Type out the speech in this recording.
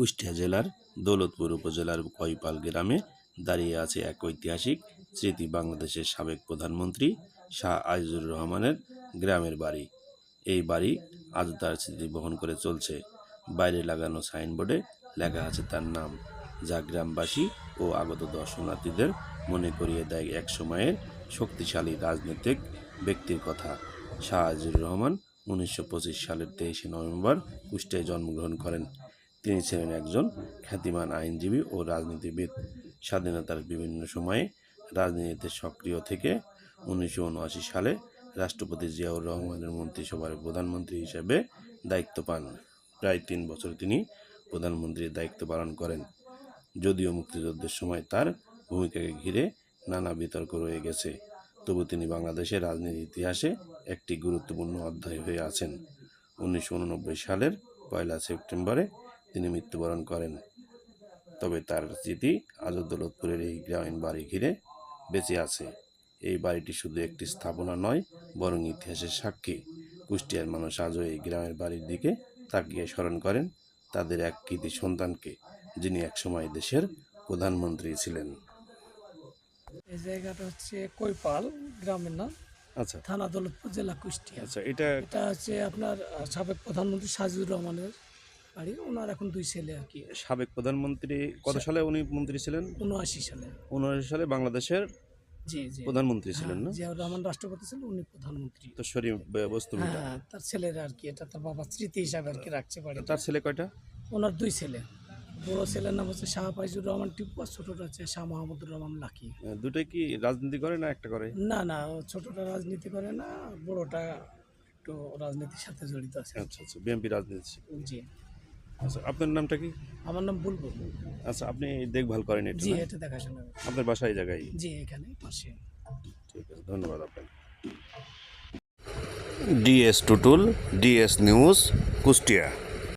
কুষ্টিয়া জেলার দৌলতপুর উপজেলার কয়পাল গ্রামে দাঁড়িয়ে আছে এক ঐতিহাসিক স্মৃতি বাংলাদেশের সাবেক প্রধানমন্ত্রী শাহ আজিজুর রহমানের গ্রামের বাড়ি। এই বাড়ি আজ তার স্মৃতি বহন করে চলছে। বাইরে লাগানো সাইনবোর্ডে লেখা আছে তার নাম, যা গ্রামবাসী ও আগত দর্শনার্থীদের মনে করিয়ে দেয় এক সময়ের শক্তিশালী রাজনৈতিক ব্যক্তির কথা। শাহ আজিজুর রহমান উনিশশো পঁচিশ সালের তেইশে নভেম্বর কুষ্টিয়ায় জন্মগ্রহণ করেন। তিনি ছিলেন একজন খ্যাতিমান আইনজীবী ও রাজনীতিবিদ। স্বাধীনতার বিভিন্ন সময়ে রাজনীতিতে সক্রিয় থেকে উনিশশো উনআশি সালে রাষ্ট্রপতি জিয়াউর রহমানের মন্ত্রিসভার প্রধানমন্ত্রী হিসেবে দায়িত্ব পান। প্রায় তিন বছর তিনি প্রধানমন্ত্রীর দায়িত্ব পালন করেন। যদিও মুক্তিযুদ্ধের সময় তার ভূমিকাকে ঘিরে নানা বিতর্ক রয়ে গেছে, তবু তিনি বাংলাদেশের রাজনীতির ইতিহাসে একটি গুরুত্বপূর্ণ অধ্যায় হয়ে আছেন। উনিশশো উননব্বই সালের পয়লা সেপ্টেম্বরে তিনি মৃত্যুবরণ করেন। তবে তার স্মৃতি আজও দৌলতপুরের এই গ্রামীণ বাড়ি ঘিরে বেঁচে আছে। এই বাড়িটি শুধু একটি স্থাপনা নয় বরং ইতিহাসের সাক্ষী। কুষ্টিয়ার মানুষ আজও এই গ্রামের বাড়ির দিকে তাকিয়ে স্মরণ করেন তাদের এক কৃতি সন্তানকে যিনি একসময় দেশের প্রধানমন্ত্রী ছিলেন। এই জায়গাটা হচ্ছে কৈপাল গ্রামের নাম। আচ্ছা। থানা দৌলতপুর জেলা কুষ্টিয়া। আচ্ছা এটা এটা হচ্ছে আপনার সাবেক প্রধানমন্ত্রী সাজিদুর রহমানের বাড়ি ওনার এখন দুই ছেলে আর কি। সাবেক প্রধানমন্ত্রী কত সালে উনি মন্ত্রী ছিলেন? উনআশি সালে। উনআশি সালে বাংলাদেশের জি জি। প্রধানমন্ত্রী ছিলেন না? হ্যাঁ, জিয়াউর রহমান রাষ্ট্রপতি ছিলেন উনি প্রধানমন্ত্রী। তো শরীফ বস্তু হ্যাঁ তার ছেলেরা আর কি এটা তার বাবা স্মৃতি হিসাবে আর কি রাখছে বাড়ি তার ছেলে কয়টা? ওনার দুই ছেলে। বড় ছেলের নাম হচ্ছে শাহ ফাইজুর রহমান টিপু আর ছোটটা হচ্ছে শাহ মাহমুদুর রহমান লাকি। দুটোই কি রাজনীতি করে না একটা করে? না না ছোটটা রাজনীতি করে না বড়টা একটু রাজনীতির সাথে জড়িত আছে। আচ্ছা আচ্ছা বিএনপি রাজনীতি। জি। আচ্ছা আপনার নামটা কি? আমার নাম বুলবুল। আচ্ছা আপনি দেখভাল করেন এটা জি না? এটা দেখাশোনা করে। আপনার বাসা এই জায়গায়? জি এখানে পাশে। ঠিক আছে ধন্যবাদ আপনাকে। DS Tutul DS news Kushtia.